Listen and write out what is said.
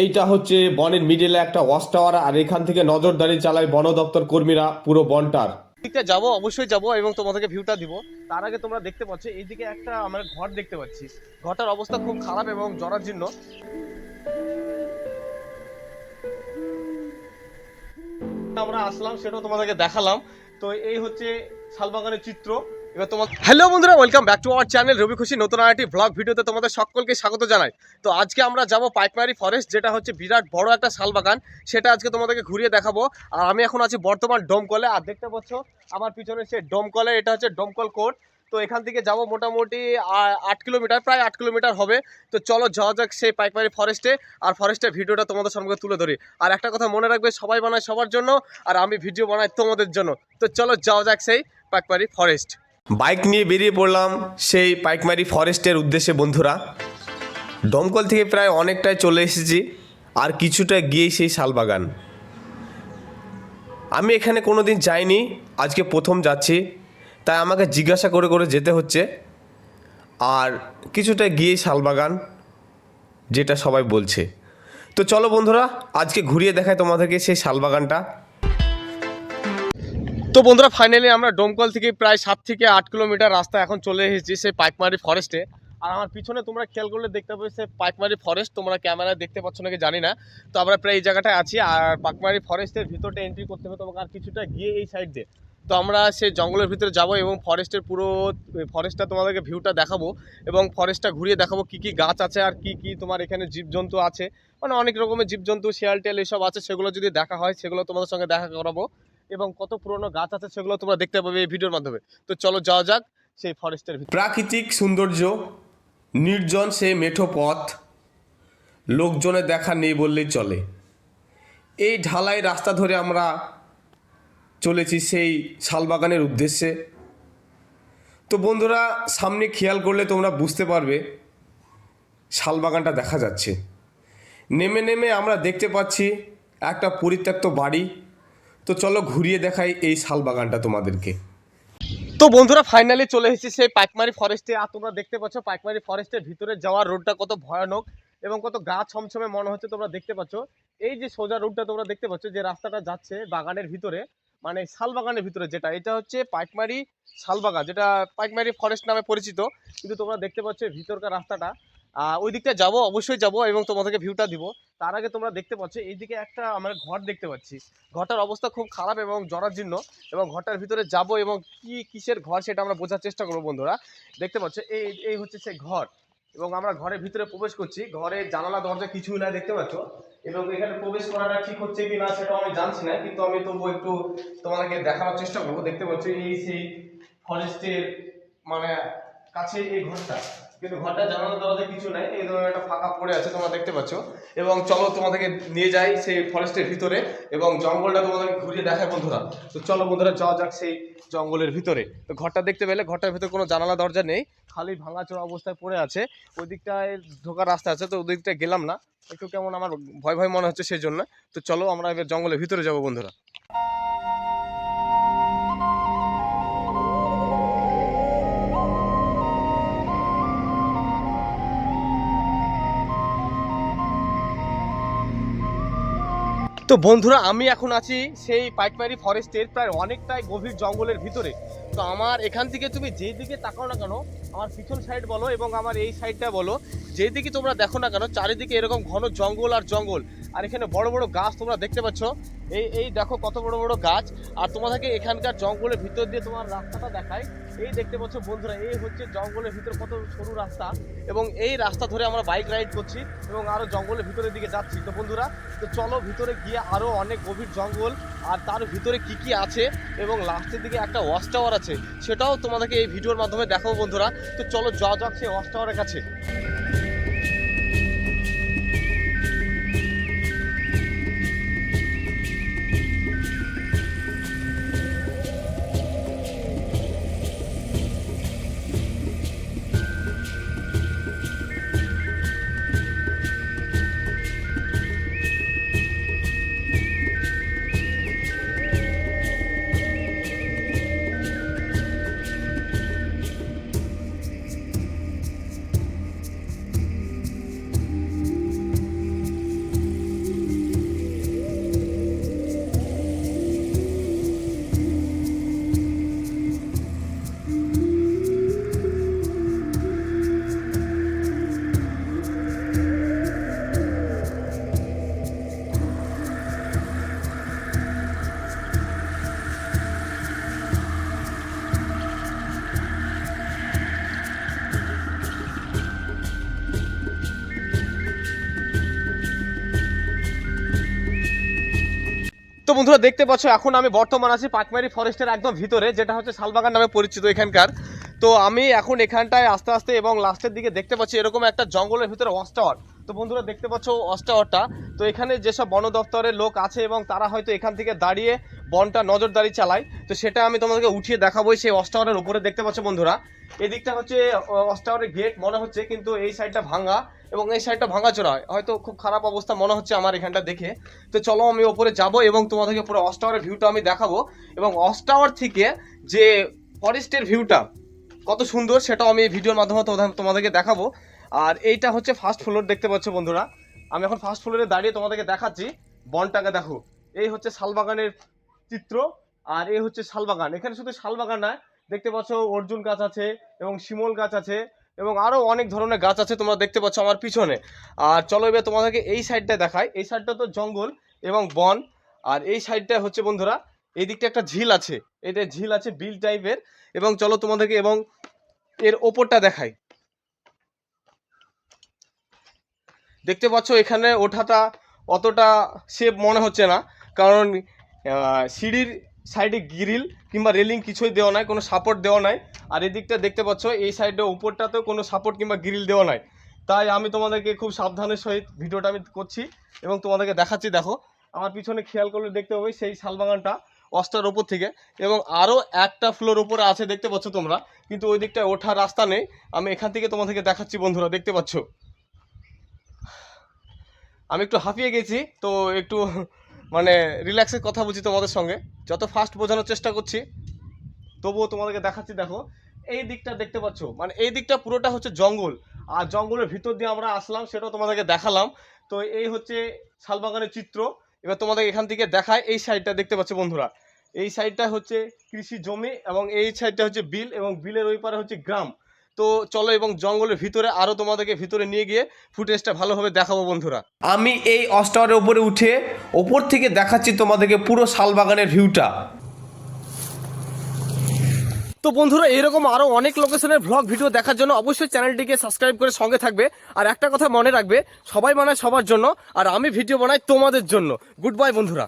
এইটা হচ্ছে বনের মিডিলে একটা ওয়াচ টাওয়ার আর এখান থেকে নজরদারি চালায় বন দপ্তর কর্মীরা পুরো বনটার। দিকটা যাব, অবশ্যই যাব এবং তোমাদেরকে ভিউটা দিব। তার আগে তোমরা দেখতে পাচ্ছ, এইদিকে একটা আমরা ঘর দেখতে পাচ্ছি। ঘরটার অবস্থা খুব খারাপ এবং জরাজীর্ণ। আমরা আসলাম, সেটাও তোমাদেরকে দেখালাম। তো এই হচ্ছে শালবাগানের চিত্র। এবার তোমার হ্যালো বন্ধুরা welcome back to our channel Robi Khushi নতুন আরেকটি ব্লগ ভিডিওতে তোমাদের সকলকে স্বাগত জানাই। তো আজকে আমরা যাব পাইকমারি ফরেস্ট যেটা হচ্ছে বিরাট বড় একটা শালবাগান সেটা আজকে তোমাদেরকে ঘুরিয়ে দেখাবো। আর আমি এখন আছি বর্তমান ডোমকলে, আর দেখতে পাচ্ছ আমার পিছনে সে ডোমকলে, এটা হচ্ছে ডোমকল কোর্ট। তো এখান থেকে যাব মোটামুটি আট কিলোমিটার, প্রায় আট কিলোমিটার হবে। তো চলো যাওয়া যাক সেই পাইকমারি ফরেস্টে আর ফরেস্টের ভিডিওটা তোমাদের সঙ্গে তুলে ধরি। আর একটা কথা মনে রাখবে সবাই বানায় সবার জন্য, আর আমি ভিডিও বানাই তোমাদের জন্য। তো চলো যাওয়া যাক সেই পাইকমারি ফরেস্ট বাইক নিয়ে বেরিয়ে পড়লাম সেই পাইকমারি ফরেস্টের উদ্দেশ্যে, বন্ধুরা। দমকল থেকে প্রায় অনেকটাই চলে এসেছি, আর কিছুটা গিয়েই সেই শালবাগান। আমি এখানে কোনো দিন যাইনি, আজকে প্রথম যাচ্ছি, তাই আমাকে জিজ্ঞাসা করে করে যেতে হচ্ছে। আর কিছুটা গিয়েই শালবাগান, যেটা সবাই বলছে। তো চলো বন্ধুরা, আজকে ঘুরিয়ে দেখায় তোমাদেরকে সেই শালবাগানটা। তো বন্ধুরা ফাইনালি আমরা ডোমকল থেকে প্রায় সাত থেকে আট কিলোমিটার রাস্তা এখন চলে এসেছি সেই পাইকমারি ফরেস্টে আর আমার পিছনে তোমরা খেয়াল করলে দেখতে পাবে সে পাইকমারি ফরেস্ট তোমরা ক্যামেরায় দেখতে পাচ্ছ নাকি জানি না। তো আমরা প্রায় এই জায়গাটায় আছি, আর পাইকমারি ফরেস্টের ভিতরটা এন্ট্রি করতে হবে তোমাকে আর কিছুটা গিয়ে এই সাইড দিয়ে। তো আমরা সেই জঙ্গলের ভিতরে যাব এবং ফরেস্টের পুরো ফরেস্টটা তোমাদেরকে ভিউটা দেখাবো এবং ফরেস্টটা ঘুরিয়ে দেখাবো কি কি গাছ আছে আর কি কি তোমার এখানে জীবজন্তু আছে। মানে অনেক রকমের জীবজন্তু, শিয়াল টেল এসব আছে, সেগুলো যদি দেখা হয়, সেগুলো তোমাদের সঙ্গে দেখা করাবো। এবং কত পুরনো গাছ আছে সেগুলো তোমরা দেখতে পাবে এই ভিডিওর মাধ্যমে। তো চলো যাওয়া যাক সেই ফরেস্টের প্রাকৃতিক সৌন্দর্য, নির্জন সে মেঠো পথ, লোকজনের দেখা নেই বললেই চলে। এই ঢালাই রাস্তা ধরে আমরা চলেছি সেই শালবাগানের উদ্দেশ্যে। তো বন্ধুরা, সামনে খেয়াল করলে তোমরা বুঝতে পারবে, শালবাগানটা দেখা যাচ্ছে। নেমে নেমে আমরা দেখতে পাচ্ছি একটা পরিত্যক্ত বাড়ি। তো চলো ঘুরিয়ে দেখাই এই শাল বাগানটা তোমাদেরকে। তো বন্ধুরা ফাইনালি চলে এসেছি সেই পাইকমারি ফরেস্টে আর তোমরা দেখতে পাচ্ছ, পাইকমারি ফরেস্টের ভিতরে যাওয়ার রোডটা কত ভয়ানক এবং কত গা ছমছমে মনে হচ্ছে তোমরা দেখতে পাচ্ছ। এই যে সোজা রোডটা তোমরা দেখতে পাচ্ছ, যে রাস্তাটা যাচ্ছে বাগানের ভিতরে মানে শাল বাগানের ভিতরে যেটা, এটা হচ্ছে পাইকমারি শালবাগান যেটা পাইকমারি ফরেস্ট নামে পরিচিত। কিন্তু তোমরা দেখতে পাচ্ছ ভিতরকার রাস্তাটা। ওই দিকটা যাব, অবশ্যই যাব এবং তোমাদেরকে ভিউটা দিব। তার আগে তোমরা দেখতে পাচ্ছ, এইদিকে একটা আমরা ঘর দেখতে পাচ্ছি। ঘরটার অবস্থা খুব খারাপ এবং জরাজীর্ণ এবং ঘরটার ভিতরে যাব এবং কি কিসের ঘর সেটা আমরা বোঝার চেষ্টা করব, বন্ধুরা। দেখতে পাচ্ছ, এই এই হচ্ছে সেই ঘর এবং আমরা ঘরের ভিতরে প্রবেশ করছি। ঘরে জানালা, দরজা কিছুই নাই, দেখতে পাচ্ছ? এবং এখানে প্রবেশ করাটা ঠিক হচ্ছে কি না সেটা আমি জানছি না, কিন্তু আমি তবু একটু তোমাদেরকে দেখানোর চেষ্টা করব। দেখতে পাচ্ছ, এই সেই ফরেস্টের মানে কাছে এই ঘরটা। কিন্তু ঘরটা জানালা দরজা কিছু নাই, এই ধরনের একটা ফাঁকা পড়ে আছে তোমরা দেখতে পাচ্ছ। এবং চলো তোমাদেরকে নিয়ে যাই সেই ফরেস্টের ভিতরে এবং জঙ্গলটা তোমাদেরকে ঘুরিয়ে দেখায় বন্ধুরা। তো চলো বন্ধুরা, যাওয়া যাক সেই জঙ্গলের ভিতরে। তো ঘরটা দেখতে পেলে, ঘরটার ভিতরে কোনো জানালা দরজা নেই, খালি ভাঙা ভাঙাচোরা অবস্থায় পড়ে আছে। ওই দিকটায় ঢোকার রাস্তা আছে, তো ওই দিকটা গেলাম না। একটু কেমন আমার ভয় ভয় মনে হচ্ছে সেই জন্য তো চলো আমরা এবার জঙ্গলের ভিতরে যাব বন্ধুরা। তো বন্ধুরা, আমি এখন আছি সেই পাইকমারি ফরেস্টের প্রায় অনেকটাই গভীর জঙ্গলের ভিতরে। তো আমার এখান থেকে তুমি যেই দিকে তাকাও না কেন, আমার পিছন সাইড বলো এবং আমার এই সাইডটা বলো যেই দিকে তোমরা দেখো না কেন, চারিদিকে এরকম ঘন জঙ্গল আর জঙ্গল। আর এখানে বড় বড় গাছ তোমরা দেখতে পাচ্ছ। এই এই দেখো কত বড় বড় গাছ। আর তোমাদেরকে এখানকার জঙ্গলের ভিতর দিয়ে তোমার রাস্তাটা দেখায় এই দেখতে পাচ্ছ বন্ধুরা, এই হচ্ছে জঙ্গলের ভিতর কত সরু রাস্তা। এবং এই রাস্তা ধরে আমরা বাইক রাইড করছি এবং আরও জঙ্গলের ভিতরের দিকে যাচ্ছি। তো বন্ধুরা, তো চলো ভিতরে গিয়ে আরও অনেক গভীর জঙ্গল আর তার ভিতরে কি কি আছে এবং লাস্টের দিকে একটা ওয়াচ টাওয়ার আছে। সেটাও তোমাদেরকে এই ভিডিওর মাধ্যমে দেখাবো বন্ধুরা। তো চলো যাওয়া যাক সেই ওয়াচ টাওয়ারের কাছে। বন্ধুরা দেখতে পাচ্ছ, এখন আমি বর্তমান আছি পাকমারি ফরেস্টের একদম ভিতরে, যেটা হচ্ছে শালবাগান নামে পরিচিত এখানকার। তো আমি এখন এখানটায় আস্তে আস্তে এবং লাস্টের দিকে দেখতে পাচ্ছি এরকম একটা জঙ্গলের ভিতরে ওয়াচ তো বন্ধুরা, দেখতে পাচ্ছ ওয়াচ টাওয়ারটা? তো এখানে যেসব বন দপ্তরের লোক আছে এবং তারা হয়তো এখান থেকে দাঁড়িয়ে বনটা নজরদারি চালায়, তো সেটা আমি তোমাদেরকে উঠিয়ে দেখাবো সেই ওয়াচ টাওয়ারের উপরে। দেখতে পাচ্ছ বন্ধুরা, এদিকটা হচ্ছে ওয়াচ টাওয়ারের গেট মনে হচ্ছে, কিন্তু এই সাইডটা ভাঙা এবং এই সাইডটা ভাঙা ভাঙাচোরা। হয়তো খুব খারাপ অবস্থা মনে হচ্ছে আমার এখানটা দেখে। তো চলো আমি ওপরে যাব এবং তোমাদেরকে পুরো অস টাওয়ারের ভিউটা আমি দেখাবো। এবং অস টাওয়ার থেকে যে ফরেস্টের ভিউটা কত সুন্দর সেটাও আমি ভিডিওর মাধ্যমে তোমাদের- তোমাদেরকে দেখাবো। আর এইটা হচ্ছে ফার্স্ট ফ্লোর দেখতে পাচ্ছ বন্ধুরা। আমি এখন ফার্স্ট ফ্লোরে দাঁড়িয়ে তোমাদেরকে দেখাচ্ছি। বনটাকে দেখো। এই হচ্ছে শালবাগানের চিত্র, আর এই হচ্ছে শালবাগান। এখানে শুধু শালবাগান নয় দেখতে পাচ্ছ অর্জুন গাছ আছে এবং শিমল গাছ আছে এবং আরও অনেক ধরনের গাছ আছে তোমরা দেখতে পাচ্ছ আমার পিছনে। আর চলো এবার তোমাদেরকে এই সাইডটা দেখায় এই সাইডটা তো জঙ্গল এবং বন। আর এই সাইডটা হচ্ছে বন্ধুরা, এই দিকটা একটা ঝিল আছে। এটা ঝিল আছে বিল টাইপের। এবং চলো তোমাদেরকে এবং এর ওপরটা দেখাই। দেখতে পাচ্ছ এখানে ওঠাটা অতটা সেফ মনে হচ্ছে না, কারণ সিঁড়ির সাইডে গ্রিল কিংবা রেলিং কিছুই দেওয়া নাই, কোনো সাপোর্ট দেওয়া নাই। আর এদিকটা দেখতে পাচ্ছ, এই সাইডে উপরটাতেও কোনো সাপোর্ট কিংবা গ্রিল দেওয়া নাই। তাই আমি তোমাদেরকে খুব সাবধানের সহিত ভিডিওটা আমি করছি এবং তোমাদেরকে দেখাচ্ছি, দেখো। আমার পিছনে খেয়াল করলে দেখতে পাবে সেই শালবাগানটা। অস্টার ওপর থেকে এবং আরও একটা ফ্লোর ওপরে আছে, দেখতে পাচ্ছ তোমরা। কিন্তু ওই দিকটায় ওঠার রাস্তা নেই। আমি এখান থেকে তোমাদেরকে দেখাচ্ছি বন্ধুরা, দেখতে পাচ্ছ? আমি একটু হাঁপিয়ে গেছি, তো একটু মানে রিল্যাক্সের কথা বলছি তোমাদের সঙ্গে। যত ফাস্ট বোঝানোর চেষ্টা করছি, তবুও তোমাদেরকে দেখাচ্ছি, দেখো। এই দিকটা দেখতে পাচ্ছ? মানে এই দিকটা পুরোটা হচ্ছে জঙ্গল। আর জঙ্গলের ভিতর দিয়ে আমরা আসলাম, সেটাও তোমাদেরকে দেখালাম। তো এই হচ্ছে শালবাগানের চিত্র। এবার তোমাদের এখান থেকে দেখায় এই সাইডটা দেখতে পাচ্ছ বন্ধুরা। এই সাইডটা হচ্ছে কৃষি জমি এবং এই সাইডটা হচ্ছে বিল এবং বিলের ওই পারে হচ্ছে গ্রাম। তো চলো এবং জঙ্গলের ভিতরে আরও তোমাদেরকে ভিতরে নিয়ে গিয়ে ফুটেজটা ভালোভাবে দেখাবো বন্ধুরা। আমি এই অস্টারের উপরে উঠে ওপর থেকে দেখাচ্ছি তোমাদেরকে পুরো শালবাগানের ভিউটা তো বন্ধুরা, এরকম আরও অনেক লোকেশনের ভ্লগ ভিডিও দেখার জন্য অবশ্যই চ্যানেলটিকে সাবস্ক্রাইব করে সঙ্গে থাকবে। আর একটা কথা মনে রাখবে, সবাই বানায় সবার জন্য, আর আমি ভিডিও বানাই তোমাদের জন্য। গুড বাই বন্ধুরা।